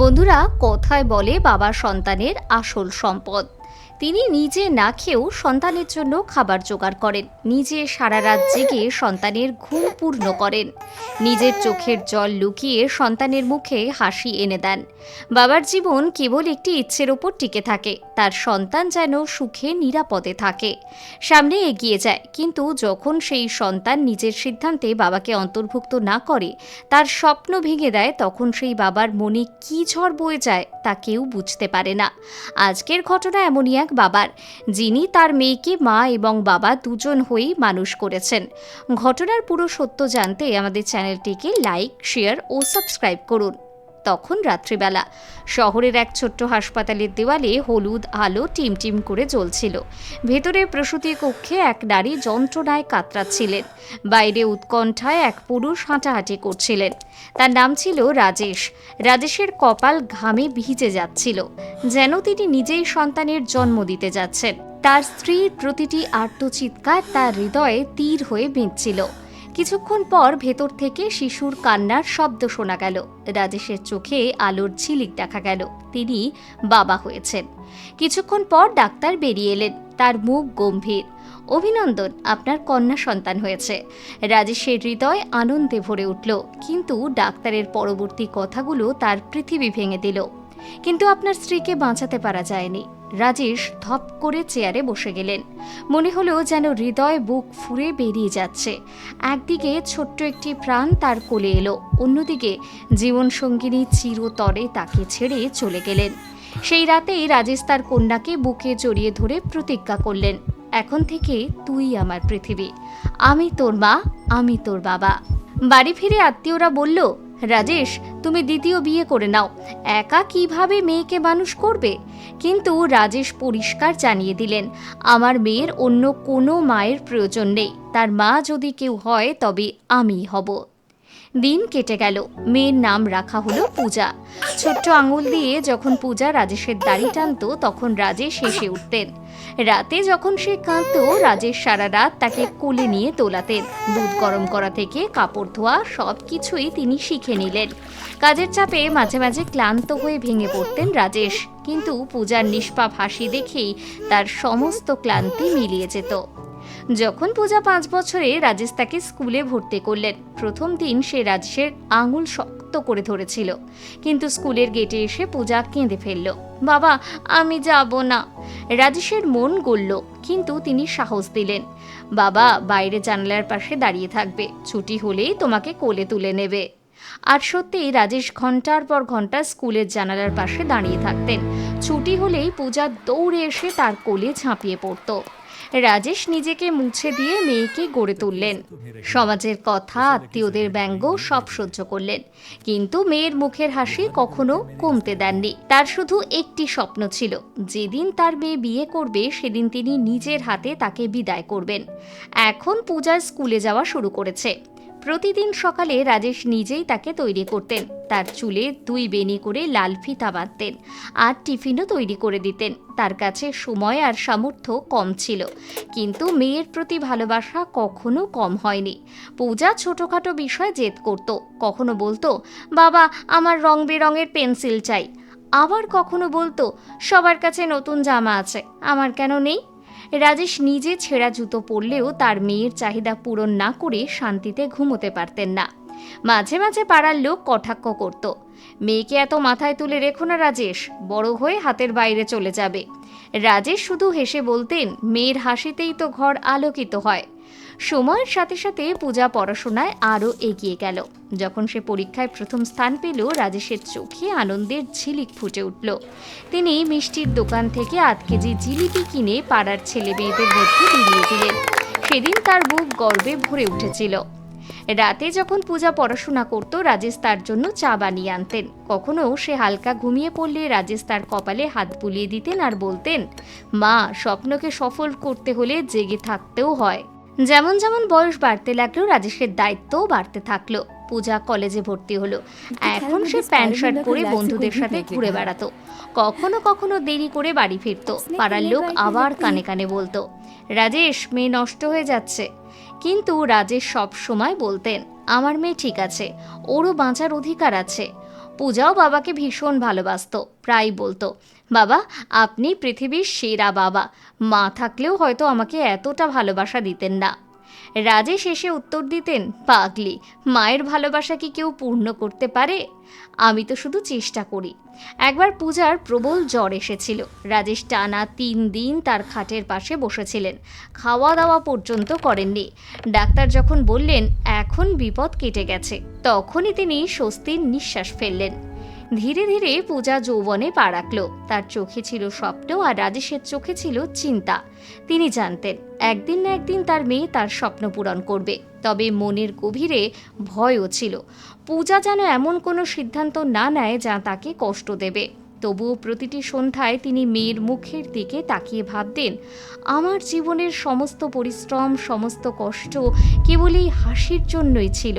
বন্ধুরা কথায় বলে বাবা সন্তানের আসল সম্পদ। তিনি নিজে না খেয়েও সন্তানের জন্য খাবার জোগাড় করেন। নিজে সারা রাত জেগে সন্তানের ঘুম পূর্ণ করেন। নিজের চোখের জল লুকিয়ে সন্তানের মুখে হাসি এনে দেন। বাবার জীবন কেবল একটি ইচ্ছের ওপর টিকে থাকে। তার সন্তান যেন সুখে, নিরাপদে থাকে। সামনে এগিয়ে যায়, কিন্তু যখন সেই সন্তান নিজের সিদ্ধান্তে বাবাকে অন্তর্ভুক্ত না করে, তার স্বপ্ন ভেঙে দেয়, তখন সেই বাবার মনে কী ঝড় বয়ে যায় তা কেউ বুঝতে পারে না। আজকের ঘটনা এমনই এক বাবার, যিনি তার মেয়েকে মা এবং বাবা দুজন হয়েই মানুষ করেছেন। ঘটনার পুরো সত্য জানতে আমাদের চ্যানেলটিকে লাইক, শেয়ার ও সাবস্ক্রাইব করুন। তখন রাত্রিবেলা। শহরের এক ছোট্ট হাসপাতালের দেওয়ালে হলুদ আলো টিমটিম করে জ্বলছিল। ভেতরে প্রসূতি কক্ষে এক নারী যন্ত্রণায় কাতরাচ্ছিলেন। বাইরে উৎকণ্ঠায় এক পুরুষ হাঁটাহাঁটি করছিলেন। তার নাম ছিল রাজেশ। রাজেশের কপাল ঘামে ভিজে যাচ্ছিল, যেন তিনি নিজেই সন্তানের জন্ম দিতে যাচ্ছেন। তার স্ত্রীর প্রতিটি আর্তচিৎকার তার হৃদয়ে তীর হয়ে বিঁধছিল। কিছুক্ষণ পর ভেতর থেকে শিশুর কান্নার শব্দ শোনা গেল। রাজেশের চোখে আলোর ঝিলিক দেখা গেল। তিনি বাবা হয়েছেন। কিছুক্ষণ পর ডাক্তার বেরিয়ে এলেন। তার মুখ গম্ভীর। অভিনন্দন, আপনার কন্যা সন্তান হয়েছে। রাজেশের হৃদয় আনন্দে ভরে উঠল, কিন্তু ডাক্তারের পরবর্তী কথাগুলো তার পৃথিবী ভেঙে দিল। কিন্তু আপনার স্ত্রীকে বাঁচাতে পারা যায়নি। রাজেশ ধপ করে চেয়ারে বসে গেলেন। মনে হলো যেন হৃদয় বুক ফুরে বেরিয়ে যাচ্ছে। একদিকে ছোট্ট একটি প্রাণ তার কোলে এলো, অন্যদিকে জীবনসঙ্গিনী চিরতরে তাকে ছেড়ে চলে গেলেন। সেই রাতেই রাজেশ তার কন্যাকে বুকে জড়িয়ে ধরে প্রতিজ্ঞা করলেন, এখন থেকে তুই আমার পৃথিবী। আমি তোর মা, আমি তোর বাবা। বাড়ি ফিরে আত্মীয়রা বলল রাজেশ, তুমি দ্বিতীয় বিয়ে করে নাও। একা কীভাবে মেয়েকে মানুষ করবে? কিন্তু রাজেশ পরিষ্কার জানিয়ে দিলেন, আমার মেয়ের অন্য কোনো মায়ের প্রয়োজন নেই। তার মা যদি কেউ হয়, তবে আমি হব। দিন কেটে গেল। মেয়ের নাম রাখা হলো পূজা। ছোট্ট আঙুল দিয়ে যখন পূজা রাজেশের দাড়ি টানতো, তখন রাজেশ হেসে উঠতেন। রাতে যখন সে কাঁদত, রাজেশ সারা রাত তাকে কোলে নিয়ে তোলাতেন। দুধ গরম করা থেকে, কাপড় ধোয়া, সব কিছুই তিনি শিখে নিলেন। কাজের চাপে মাঝে মাঝে ক্লান্ত হয়ে ভেঙে পড়তেন রাজেশ। কিন্তু পূজার নিষ্পাপ হাসি দেখেই তার সমস্ত ক্লান্তি মিলিয়ে যেত। যখন পূজা পাঁচ বছরে রাজেশ তাকে স্কুলে ভর্তি করলেন, প্রথম দিন সে রাজেশের আঙুল শক্ত করে ধরেছিল। কিন্তু স্কুলের গেটে এসে পূজা কেঁদে ফেলল, বাবা, আমি যাব না। রাজেশের মন গড়ল, কিন্তু তিনি সাহস দিলেন। বাবা, বাইরে জানালার পাশে দাঁড়িয়ে থাকবে, ছুটি হলেই তোমাকে কোলে তুলে নেবে। আর সত্যিই রাজেশ ঘণ্টার পর ঘণ্টা স্কুলের জানালার পাশে দাঁড়িয়ে থাকতেন। ছুটি হলেই পূজা দৌড়ে এসে তার কোলে ঝাঁপিয়ে পড়তো। রাজেশ নিজেকে মুছে দিয়ে মেয়েকে গড়ে তুললেন। সমাজের কথা, আত্মীয়দের ব্যঙ্গ সব সহ্য করলেন। কিন্তু মেয়ের মুখের হাসি কখনো কমতে দেননি। তার শুধু একটি স্বপ্ন ছিল, যেদিন তার মেয়ে বিয়ে করবে, সেদিন তিনি নিজের হাতে তাকে বিদায় করবেন। এখন পূজার স্কুলে যাওয়া শুরু করেছে। প্রতিদিন সকালে রাজেশ নিজেই তাকে তৈরি করতেন। তার চুলে দুই বেনি করে লাল ফিতা বাঁধতেন আর টিফিনও তৈরি করে দিতেন। তার কাছে সময় আর সামর্থ্য কম ছিল। কিন্তু মেয়ের প্রতি ভালোবাসা কখনো কম হয়নি। পূজা ছোটোখাটো বিষয় জেদ করত। কখনো বলতো, বাবা, আমার রং বেরঙের পেন্সিল চাই। আবার কখনো বলতো, সবার কাছে নতুন জামা আছে, আমার কেন নেই? রাজেশ নিজে ছেঁড়া জুতো পরলেও তার মেয়ের চাহিদা পূরণ না করে শান্তিতে ঘুমোতে পারতেন না। মাঝে মাঝে পাড়ার লোক কটাক্ষ করত। মেয়েকে এত মাথায় তুলে রেখো না রাজেশ, বড় হয়ে হাতের বাইরে চলে যাবে। রাজেশ শুধু হেসে বলতেন, মেয়ের হাসিতেই তো ঘর আলোকিত হয়। সময়ের সাথে সাথে পূজা পড়াশোনায় আরও এগিয়ে গেল। যখন সে পরীক্ষায় প্রথম স্থান পেল, রাজেশের চোখে আনন্দের ঝিলিক ফুটে উঠল। তিনি মিষ্টির দোকান থেকে আধ কেজি জিলিপি কিনে পাড়ার ছেলে মেয়েদের মধ্যে বিলিয়ে দিলেন। সেদিন তার বুক গর্বে ভরে উঠেছিল। রাতে যখন পূজা পড়াশোনা করত, রাজেশ তার জন্য চা বানিয়ে আনতেন। কখনো সে হালকা ঘুমিয়ে পড়লে রাজেশ তার কপালে হাত বুলিয়ে দিতেন আর বলতেন, মা, স্বপ্নকে সফল করতে হলে জেগে থাকতেও হয়। যেমন যেমন বয়স বাড়তে লাগল রাজেশের দায়িত্বও বাড়তে থাকল। পূজা কলেজে ভর্তি হলো। এখন সে প্যান্ট শার্ট পরে বন্ধুদের সাথে ঘুরে বেড়াতো। কখনো কখনো দেরি করে বাড়ি ফিরতো। পাড়ার লোক আবার কানে কানে বলতো রাজেশ মেয়ে নষ্ট হয়ে যাচ্ছে। কিন্তু রাজেশ সব সময় বলতেন আমার মেয়ে ঠিক আছে ওরও বাঁচার অধিকার আছে। পূজাও বাবাকে ভীষণ ভালোবাসত প্রায় বলতো, বাবা, আপনি পৃথিবীর সেরা বাবা। মা থাকলেও হয়তো আমাকে এতটা ভালোবাসা দিতেন না। রাজেশ এসে উত্তর দিতেন, পাগলি, মায়ের ভালোবাসা কি কেউ পূর্ণ করতে পারে? আমি তো শুধু চেষ্টা করি। একবার পূজার প্রবল জ্বর এসেছিল। রাজেশ টানা তিন দিন তার খাটের পাশে বসেছিলেন। খাওয়া দাওয়া পর্যন্ত করেননি। ডাক্তার যখন বললেন, এখন বিপদ কেটে গেছে। তখনই তিনি স্বস্তির নিঃশ্বাস ফেললেন। ধীরে ধীরে পূজা যৌবনে পা রাখল। তার চোখে ছিল স্বপ্ন আর রাজেশের চোখে ছিল চিন্তা। তিনি জানতেন, একদিন না একদিন তার মেয়ে তার স্বপ্ন পূরণ করবে। তবে মনের গভীরে ভয়ও ছিল। পূজা যেন এমন কোনো সিদ্ধান্ত না নেয় যা তাকে কষ্ট দেবে। তবুও প্রতিটি সন্ধ্যায় তিনি মেয়ের মুখের দিকে তাকিয়ে ভাবতেন, আমার জীবনের সমস্ত পরিশ্রম, সমস্ত কষ্ট কেবলই হাসির জন্যই ছিল।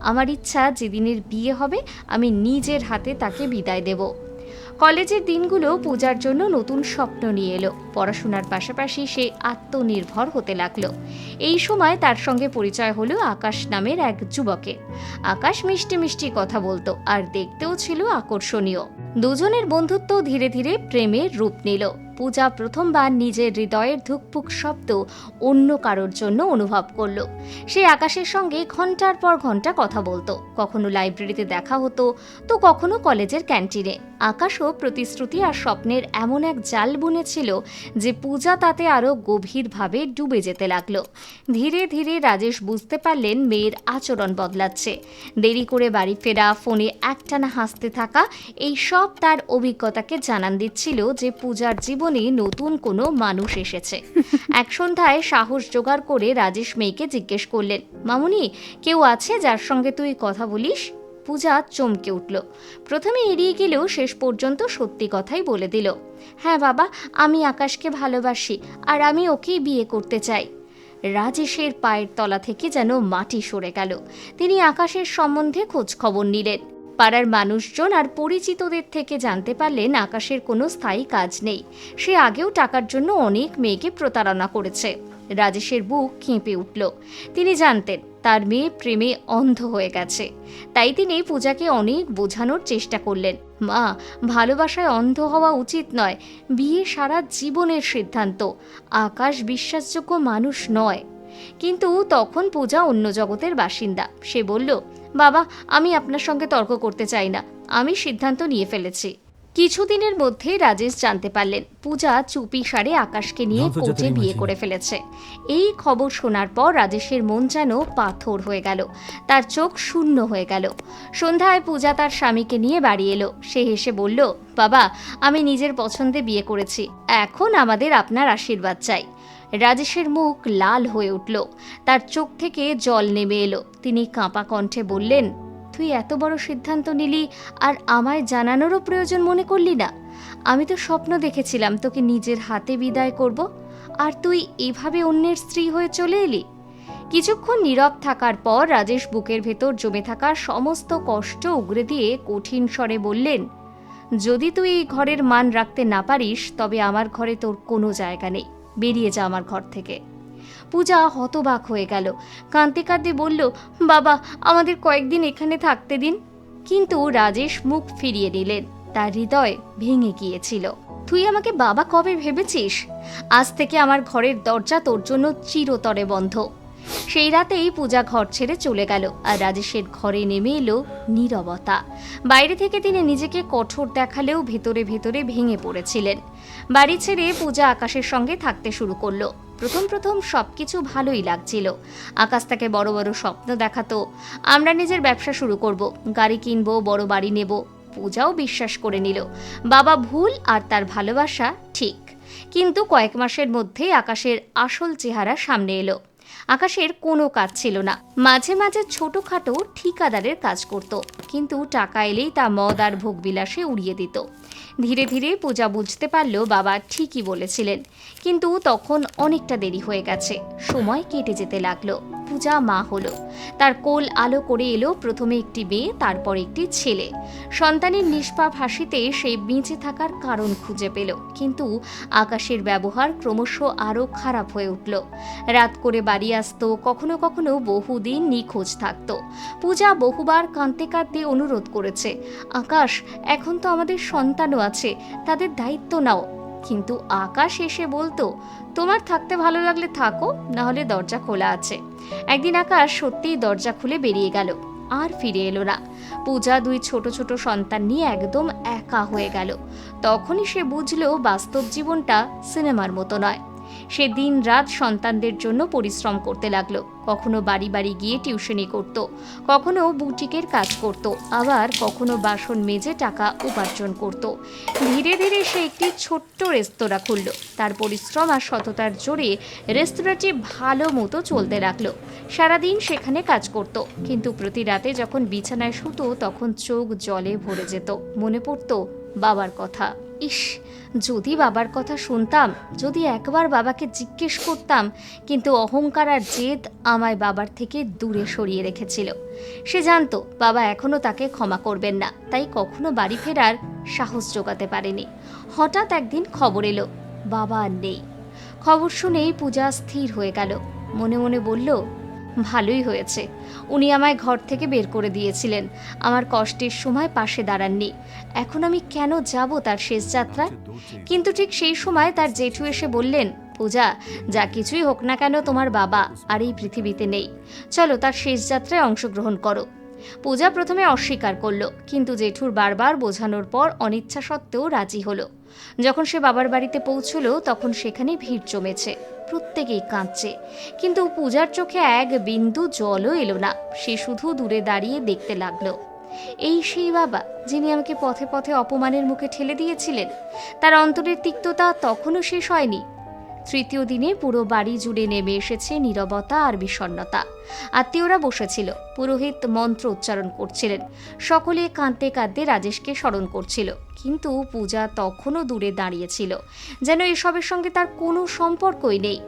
আমার ইচ্ছা যেদিনের বিয়ে হবে, আমি নিজের হাতে তাকে বিদায় দেব। কলেজের দিনগুলো পূজার জন্য নতুন স্বপ্ন নিয়ে এলো। পড়াশোনার পাশাপাশি সে আত্মনির্ভর হতে লাগল। এই সময় তার সঙ্গে পরিচয় হলো আকাশ নামের এক যুবকের আকাশ মিষ্টি মিষ্টি কথা বলতো আর দেখতেও ছিল আকর্ষণীয়। দুজনের বন্ধুত্ব ধীরে ধীরে প্রেমের রূপ নিল। পূজা প্রথমবার নিজের হৃদয়ের ধুকপুক শব্দ অন্য কারোর জন্য অনুভব করল। সে আকাশের সঙ্গে ঘণ্টার পর ঘণ্টা কথা বলতো। কখনো লাইব্রেরিতে দেখা হতো, তো কখনো কলেজের ক্যান্টিনে। আকাশও প্রতিশ্রুতি আর স্বপ্নের এমন এক জাল বুনেছিল যে পূজা তাতে আরও গভীরভাবে ডুবে যেতে লাগল। ধীরে ধীরে রাজেশ বুঝতে পারলেন মেয়ের আচরণ বদলাচ্ছে। দেরি করে বাড়ি ফেরা, ফোনে একটানা হাসতে থাকা, এই সব তার অভিজ্ঞতাকে জানান দিচ্ছিল যে পূজার জীবনে নতুন কোনো মানুষ এসেছে। এক সন্ধ্যায় সাহস জোগাড় করে রাজেশ মেয়েকে জিজ্ঞেস করলেন মামুনি কেউ আছে যার সঙ্গে তুই কথা বলিস? পূজা চমকে উঠল। প্রথমে এড়িয়ে গেলেও শেষ পর্যন্ত সত্যি কথাই বলে দিল হ্যাঁ বাবা আমি আকাশকে ভালোবাসি আর আমি ওকেই বিয়ে করতে চাই। রাজেশের পায়ের তলা থেকে যেন মাটি সরে গেল। তিনি আকাশের সম্বন্ধে খোঁজ খবর নিলেন। পাড়ার মানুষজন আর পরিচিতদের থেকে জানতে পারলেন আকাশের কোনো স্থায়ী কাজ নেই। সে আগেও টাকার জন্য অনেক মেয়েকে প্রতারণা করেছে। রাজেশের বুক কেঁপে উঠল। তিনি জানতেন, তার মেয়ে প্রেমে অন্ধ হয়ে গেছে। তাই তিনি পূজাকে অনেক বোঝানোর চেষ্টা করলেন। মা, ভালোবাসায় অন্ধ হওয়া উচিত নয়, বিয়ে সারা জীবনের সিদ্ধান্ত। আকাশ বিশ্বাসযোগ্য মানুষ নয়। কিন্তু তখন পূজা অন্য জগতের বাসিন্দা। সে বলল বাবা আমি আপনার সঙ্গে তর্ক করতে চাই না। আমি সিদ্ধান্ত নিয়ে ফেলেছি। কিছুদিনের মধ্যে রাজেশ জানতে পারলেন পূজা চুপি সারে আকাশকে নিয়ে কোচে বিয়ে করে ফেলেছে। এই খবর শোনার পর রাজেশের মন যেন পাথর হয়ে গেল তার চোখ শূন্য হয়ে গেল। সন্ধ্যায় পূজা তার স্বামীকে নিয়ে বাড়ি এলো। সে হেসে বলল বাবা আমি নিজের পছন্দে বিয়ে করেছি। এখন আমাদের আপনার আশীর্বাদ চাই। রাজেশের মুখ লাল হয়ে উঠল। তার চোখ থেকে জল নেমে এলো। তিনি কাঁপা কণ্ঠে বললেন, তুই এত বড় সিদ্ধান্ত নিলি আর আমায় জানানোরও প্রয়োজন মনে করলি না। আমি তো স্বপ্ন দেখেছিলাম তোকে নিজের হাতে বিদায় করব। আর তুই এভাবে অন্যের স্ত্রী হয়ে চলে এলি? কিছুক্ষণ নীরব থাকার পর রাজেশ বুকের ভেতর জমে থাকা সমস্ত কষ্ট উগরে দিয়ে কঠিন স্বরে বললেন, যদি তুই এই ঘরের মান রাখতে না পারিস, তবে আমার ঘরে তোর কোনো জায়গা নেই। বেরিয়ে যা আমার ঘর থেকে। পূজা হতবাক হয়ে গেল। কাঁদতে কাঁদতে বলল, বাবা, আমাদের কয়েকদিন এখানে থাকতে দিন। কিন্তু রাজেশ মুখ ফিরিয়ে নিলেন। তার হৃদয় ভেঙে গিয়েছিল। তুই আমাকে বাবা কবে ভেবেছিস? আজ থেকে আমার ঘরের দরজা তোর জন্য চিরতরে বন্ধ। সেই রাতেই পূজা ঘর ছেড়ে চলে গেল আর রাজেশের ঘরে নেমে এলো নীরবতা। বাইরে থেকে তিনি নিজেকে কঠোর দেখালেও ভেতরে ভেতরে ভেঙে পড়েছিলেন। বাড়ি ছেড়ে পূজা আকাশের সঙ্গে থাকতে শুরু করল। প্রথম প্রথম সবকিছু ভালোই লাগছিল। আকাশ তাকে বড় বড় স্বপ্ন দেখাতো। আমরা নিজের ব্যবসা শুরু করব, গাড়ি কিনবো, বড় বাড়ি নেব। পূজাও বিশ্বাস করে নিল, বাবা ভুল আর তার ভালোবাসা ঠিক। কিন্তু কয়েক মাসের মধ্যেই আকাশের আসল চেহারা সামনে এলো। আকাশের কোনো কাজ ছিল না। মাঝে মাঝে ছোটখাটো ঠিকাদারের কাজ করত, কিন্তু টাকা এলেই তা মদ আর ভোগবিলাসে উড়িয়ে দিত। ধীরে ধীরে পূজা বুঝতে পারল বাবা ঠিকই বলেছিলেন, কিন্তু তখন অনেকটা দেরি হয়ে গেছে, সময় কেটে যেতে লাগল। পূজা মা হলো। তার কোল আলো করে এলো, প্রথমে একটি মেয়ে, তারপর একটি ছেলে। সন্তানের নিষ্পাপ হাসিতে সে বেঁচে থাকার কারণ খুঁজে পেল। কিন্তু আকাশের ব্যবহার ক্রমশ আরও খারাপ হয়ে উঠল। রাত করে বাড়ি আসতো, কখনো কখনো বহুদিন নিখোঁজ থাকত। পূজা বহুবার কাঁদতে কাঁদতে অনুরোধ করেছে, আকাশ, এখন তো আমাদের সন্তানও আছে, তাদের দায়িত্ব নাও। কিন্তু আকাশ এসে বলতো, তোমার থাকতে ভালো লাগলে থাকো না হলে দরজা খোলা আছে। একদিন আকাশ সত্যিই দরজা খুলে বেরিয়ে গেল, আর ফিরে এলো না। পূজা দুই ছোট ছোট সন্তান নিয়ে একদম একা হয়ে গেল। তখনই সে বুঝলো বাস্তব জীবনটা সিনেমার মতো নয়। সে দিন রাত সন্তানদের জন্য পরিশ্রম করতে লাগল। কখনো বাড়ি বাড়ি গিয়ে টিউশনি করত, কখনো বুটিকের কাজ করত, আবার কখনো বাসন মেজে টাকা উপার্জন করত। ধীরে ধীরে সে একটি ছোট্ট রেস্তোরাঁ খুলল। তার পরিশ্রম আর সততার জোরে রেস্তোরাঁটি ভালো মতো চলতে লাগল। সারাদিন সেখানে কাজ করত, কিন্তু প্রতি রাতে যখন বিছানায় শুতো তখন চোখ জলে ভরে যেত। মনে পড়তো, বাবার কথা। ইস, যদি বাবার কথা শুনতাম, যদি একবার বাবাকে জিজ্ঞেস করতাম, কিন্তু অহংকার আর জেদ আমায় বাবার থেকে দূরে সরিয়ে রেখেছিল। সে জানতো বাবা এখনও তাকে ক্ষমা করবেন না, তাই কখনো বাড়ি ফেরার সাহস জোগাতে পারেনি। হঠাৎ একদিন খবর এলো, বাবা আর নেই। খবর শুনেই পূজা স্থির হয়ে গেল। মনে মনে বলল ভালোই হয়েছে। উনি আমায় ঘর থেকে বের করে দিয়েছিলেন। আমার কষ্টের সময় পাশে দাঁড়াননি। এখন আমি কেন যাব তার শেষ যাত্রায়? কিন্তু ঠিক সেই সময় তার জেঠু এসে বললেন, পূজা, যা কিছুই হোক না কেন তোমার বাবা আর এই পৃথিবীতে নেই। চলো তার শেষ যাত্রায় অংশগ্রহণ করো। পূজা প্রথমে অস্বীকার করল, কিন্তু জেঠুর বারবার বোঝানোর পর অনিচ্ছা সত্ত্বেও রাজি হলো। যখন সে বাবার বাড়িতে পৌঁছলো, তখন সেখানে ভিড় জমেছে। প্রত্যেকেই কাঁদছে। কিন্তু পূজার চোখে এক বিন্দু জলও এলো না। সে শুধু দূরে দাঁড়িয়ে দেখতে লাগল। এই সেই বাবা, যিনি আমাকে পথে পথে অপমানের মুখে ঠেলে দিয়েছিলেন? তার অন্তরের তিক্ততা তখনও শেষ হয়নি। তৃতীয় দিনে পুরো বাড়ি জুড়ে নেমে এসেছে নীরবতা আর বিষণ্ণতা। আত্মীয়রা বসেছিল, পুরোহিত মন্ত্র উচ্চারণ করছিলেন। সকলে কাঁদতে কাঁদতে রাজেশকে স্মরণ করছিল, কিন্তু পূজা তখনও দূরে দাঁড়িয়েছিল, যেন এসবের সঙ্গে তার কোনো সম্পর্কই নেই।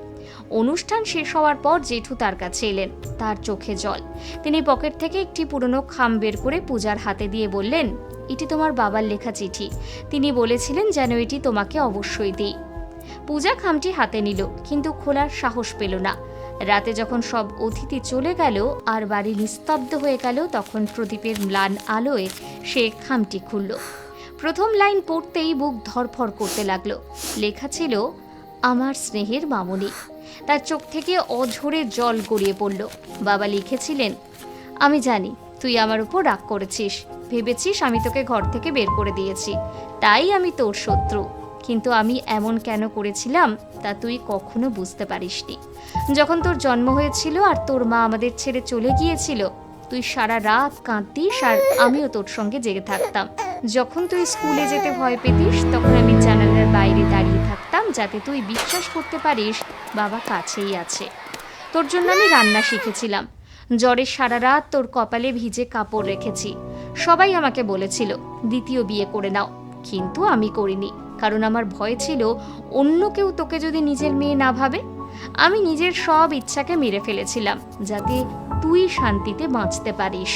অনুষ্ঠান শেষ হওয়ার পর জেঠু তার কাছে এলেন, তার চোখে জল। তিনি পকেট থেকে একটি পুরনো খাম বের করে পূজার হাতে দিয়ে বললেন, এটি তোমার বাবার লেখা চিঠি। তিনি বলেছিলেন যেন এটি তোমাকে অবশ্যই দিই। পূজা খামটি হাতে নিল, কিন্তু খোলার সাহস পেল না। রাতে যখন সব অতিথি চলে গেল আর বাড়ি নিস্তব্ধ হয়ে গেল, তখন প্রদীপের ম্লান আলোয় সে খামটি খুলল। প্রথম লাইন পড়তেই বুক ধরফর করতে লাগল। লেখা ছিল, আমার স্নেহের মামনি। তার চোখ থেকে অঝরে জল গড়িয়ে পড়ল। বাবা লিখেছিলেন, আমি জানি, তুই আমার উপর রাগ করেছিস। ভেবেছিস আমি তোকে ঘর থেকে বের করে দিয়েছি। তাই আমি তোর শত্রু। কিন্তু আমি এমন কেন করেছিলাম তা তুই কখনো বুঝতে পারিসনি। যখন তোর জন্ম হয়েছিল আর তোর মা আমাদের ছেড়ে চলে গিয়েছিল, তুই সারা রাত কাঁদতিস আর আমিও তোর সঙ্গে জেগে থাকতাম। যখন তুই স্কুলে যেতে ভয় পেতিস, তখন আমি জানালার বাইরে দাঁড়িয়ে থাকতাম যাতে তুই বিশ্বাস করতে পারিস বাবা কাছেই আছে। তোর জন্য আমি রান্না শিখেছিলাম। জ্বরে সারা রাত তোর কপালে ভিজে কাপড় রেখেছি। সবাই আমাকে বলেছিল, দ্বিতীয় বিয়ে করে নাও। কিন্তু আমি করিনি। কারণ আমার ভয় ছিল অন্য কেউ তোকে যদি নিজের মেয়ে না ভাবে। আমি নিজের সব ইচ্ছাকে মেরে ফেলেছিলাম, যাতে তুই শান্তিতে বাঁচতে পারিস।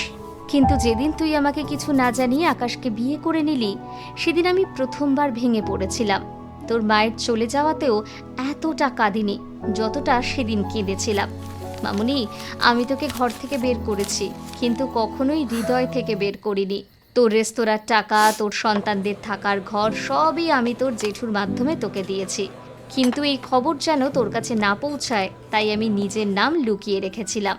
কিন্তু যেদিন তুই আমাকে কিছু না জানিয়ে আকাশকে বিয়ে করে নিলি, সেদিন আমি প্রথমবার ভেঙে পড়েছিলাম। তোর মায়ের চলে যাওয়াতেও এতটা কাঁদিনি, যতটা সেদিন কেঁদেছিলাম। মামুনি, আমি তোকে ঘর থেকে বের করেছি, কিন্তু কখনোই হৃদয় থেকে বের করিনি। তোর রেস্তোরাঁর টাকা, তোর সন্তানদের থাকার ঘর, সবই আমি তোর জেঠুর মাধ্যমে তোকে দিয়েছি। কিন্তু এই খবর যেন তোর কাছে না পৌঁছায়, তাই আমি নিজের নাম লুকিয়ে রেখেছিলাম।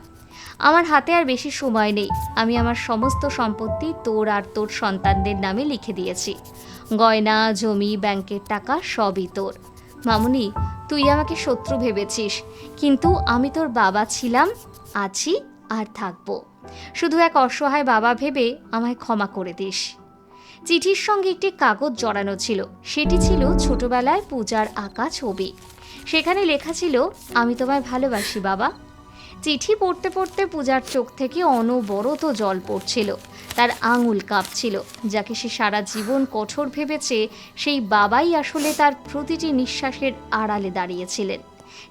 আমার হাতে আর বেশি সময় নেই। আমি আমার সমস্ত সম্পত্তি তোর আর তোর সন্তানদের নামে লিখে দিয়েছি। গয়না, জমি, ব্যাংকের টাকা সবই তোর। মামুনি, তুই আমাকে শত্রু ভেবেছিস, কিন্তু আমি তোর বাবা ছিলাম, আছি আর থাকব। শুধু এক অসহায় বাবা ভেবে আমায় ক্ষমা করে দিস। চিঠির সঙ্গে একটি কাগজ জড়ানো ছিল। সেটি ছিল ছোটবেলায় পূজার আঁকা ছবি। সেখানে লেখা ছিল, আমি তোমায় ভালোবাসি বাবা। চিঠি পড়তে পড়তে পূজার চোখ থেকে অনবরত জল পড়ছিল। তার আঙুল কাঁপছিল, যাকে সে সারা জীবন কঠোর ভেবেছে, সেই বাবাই আসলে তার প্রতিটি নিঃশ্বাসের আড়ালে দাঁড়িয়েছিলেন।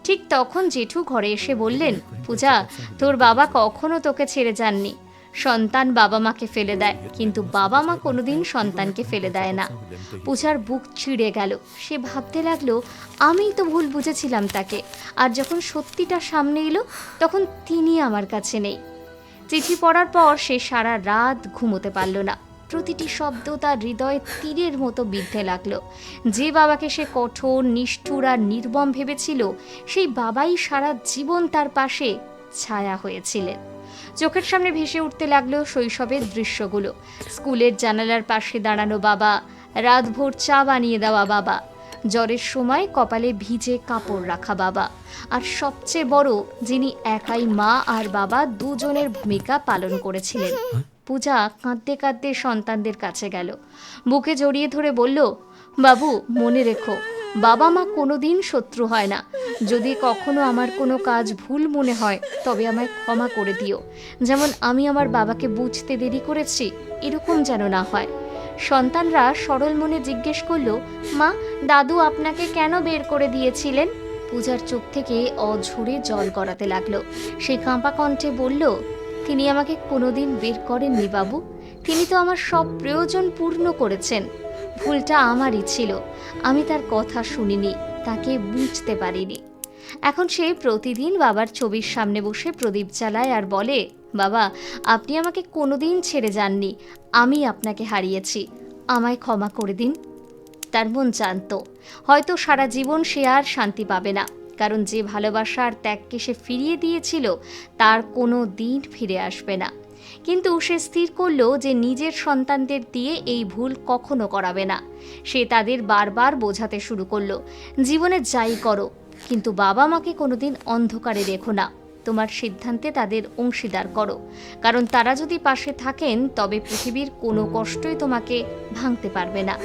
ঠিক তখন জেঠু ঘরে এসে বললেন, পূজা, তোর বাবা কখনো তোকে ছেড়ে যাননি। সন্তান বাবা মাকে ফেলে দেয়, কিন্তু বাবা মা কোনোদিন সন্তানকে ফেলে দেয় না। পূজার বুক চিড়ে গেল। সে ভাবতে লাগল আমিই তো ভুল বুঝেছিলাম তাকে। আর যখন সত্যিটা সামনে এলো, তখন তিনি আমার কাছে নেই। চিঠি পড়ার পর সে সারা রাত ঘুমোতে পারল না। প্রতিটি শব্দ তার হৃদয়ে তীরের মতো বিদ্ধে লাগল। যে বাবাকে সে কঠোর, নিষ্ঠুর আর নির্মম ভেবেছিল, সেই বাবাই সারা জীবন তার পাশে ছায়া হয়েছিলেন। চোখের সামনে ভেসে উঠতে লাগল শৈশবের দৃশ্যগুলো। স্কুলের জানালার পাশে দাঁড়ানো বাবা, রাতভর চা বানিয়ে দেওয়া বাবা, জ্বরের সময় কপালে ভিজে কাপড় রাখা বাবা, আর সবচেয়ে বড় যিনি একাই মা আর বাবা দুজনের ভূমিকা পালন করেছিলেন। পূজা কাঁদতে কাঁদতে সন্তানদের কাছে গেল। বুকে জড়িয়ে ধরে বলল, বাবু, মনে রেখো, বাবা মা কোনোদিন শত্রু হয় না। যদি কখনো আমার কোনো কাজ ভুল মনে হয়, তবে আমায় ক্ষমা করে দিও। যেমন আমি আমার বাবাকে বুঝতে দেরি করেছি, এরকম যেন না হয়। সন্তানরা সরল মনে জিজ্ঞেস করল, মা, দাদু আপনাকে কেন বের করে দিয়েছিলেন? পূজার চোখ থেকে অঝরে জল গড়াতে লাগল। সে কাঁপা কণ্ঠে বলল তিনি আমাকে কোনোদিন বের করেননি বাবু। তিনি তো আমার সব প্রয়োজন পূর্ণ করেছেন। ভুলটা আমারই ছিল। আমি তার কথা শুনিনি, তাকে বুঝতে পারিনি। এখন সে প্রতিদিন বাবার ছবির সামনে বসে প্রদীপ জ্বালায় আর বলে, বাবা, আপনি আমাকে কোনোদিন ছেড়ে যাননি। আমি আপনাকে হারিয়েছি। আমায় ক্ষমা করে দিন। তার মন জানত। হয়তো সারা জীবন সে আর শান্তি পাবে না। কারণ যে ভালোবাসা আর ত্যাগকে সে ফিরিয়ে দিয়েছিল, তার কোনো দিন ফিরে আসবে না। কিন্তু সে স্থির করল যে নিজের সন্তানদের দিয়ে এই ভুল কখনো করাবে না। সে তাদের বারবার বোঝাতে শুরু করল, জীবনে যাই করো, কিন্তু বাবা মাকে কোনোদিন অন্ধকারে রেখো না। তোমার সিদ্ধান্তে তাদের অংশীদার করো। কারণ তারা যদি পাশে থাকেন, তবে পৃথিবীর কোনো কষ্টই তোমাকে ভাঙতে পারবে না।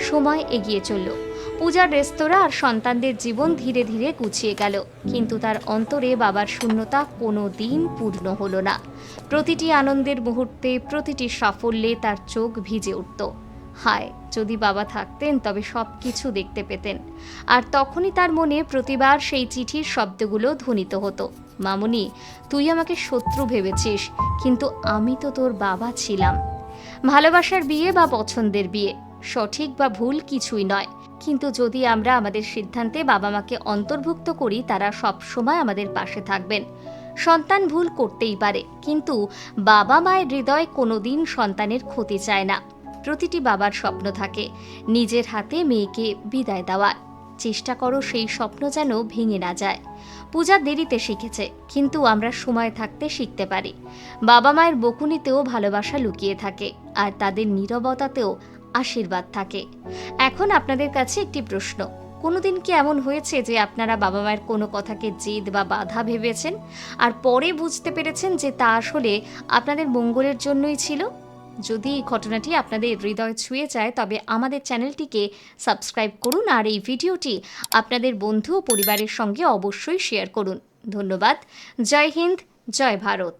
সময় এগিয়ে চলল। পূজার রেস্তোরাঁ আর সন্তানদের জীবন ধীরে ধীরে গুছিয়ে গেল। কিন্তু তার অন্তরে বাবার শূন্যতা কোনো দিন পূর্ণ হলো না। প্রতিটি আনন্দের মুহূর্তে, প্রতিটি সাফল্যে তার চোখ ভিজে উঠত। হায়, যদি বাবা থাকতেন, তবে সব কিছু দেখতে পেতেন। আর তখনই তার মনে প্রতিবার সেই চিঠির শব্দগুলো ধ্বনিত হতো। মামুনি, তুই আমাকে শত্রু ভেবেছিস, কিন্তু আমি তো তোর বাবা ছিলাম। ভালোবাসার বিয়ে বা পছন্দের বিয়ে? সঠিক বা ভুল কিছুই নয়। কিন্তু যদি আমরা আমাদের সিদ্ধান্তে বাবা মাকে অন্তর্ভুক্ত করি, তারা সব সময় আমাদের পাশে থাকবেন। সন্তান ভুল করতেই পারে, কিন্তু বাবা মায়ের হৃদয় কোনোদিন সন্তানের ক্ষতি চায় না। প্রতিটি বাবার স্বপ্ন থাকে, নিজের হাতে মেয়েকে বিদায় দেওয়ার। চেষ্টা করো সেই স্বপ্ন যেন ভেঙে না যায়। পূজা দেরিতে শিখেছে, কিন্তু আমরা সময় থাকতে শিখতে পারি। বাবা মায়ের বকুনিতেও ভালোবাসা লুকিয়ে থাকে, আর তাদের নীরবতাতেও আশীর্বাদ থাকে। এখন আপনাদের কাছে একটি প্রশ্ন। কোনোদিন কি এমন হয়েছে যে আপনারা বাবা মায়ের কোনো কথাকে জেদ বা বাধা ভেবেছেন? আর পরে বুঝতে পেরেছেন যে তা আসলে আপনাদের মঙ্গলের জন্যই ছিল? যদি এই ঘটনাটি আপনাদের হৃদয় ছুঁয়ে যায়, তবে আমাদের চ্যানেলটিকে সাবস্ক্রাইব করুন আর এই ভিডিওটি আপনাদের বন্ধু ও পরিবারের সঙ্গে অবশ্যই শেয়ার করুন। ধন্যবাদ। জয় হিন্দ, জয় ভারত।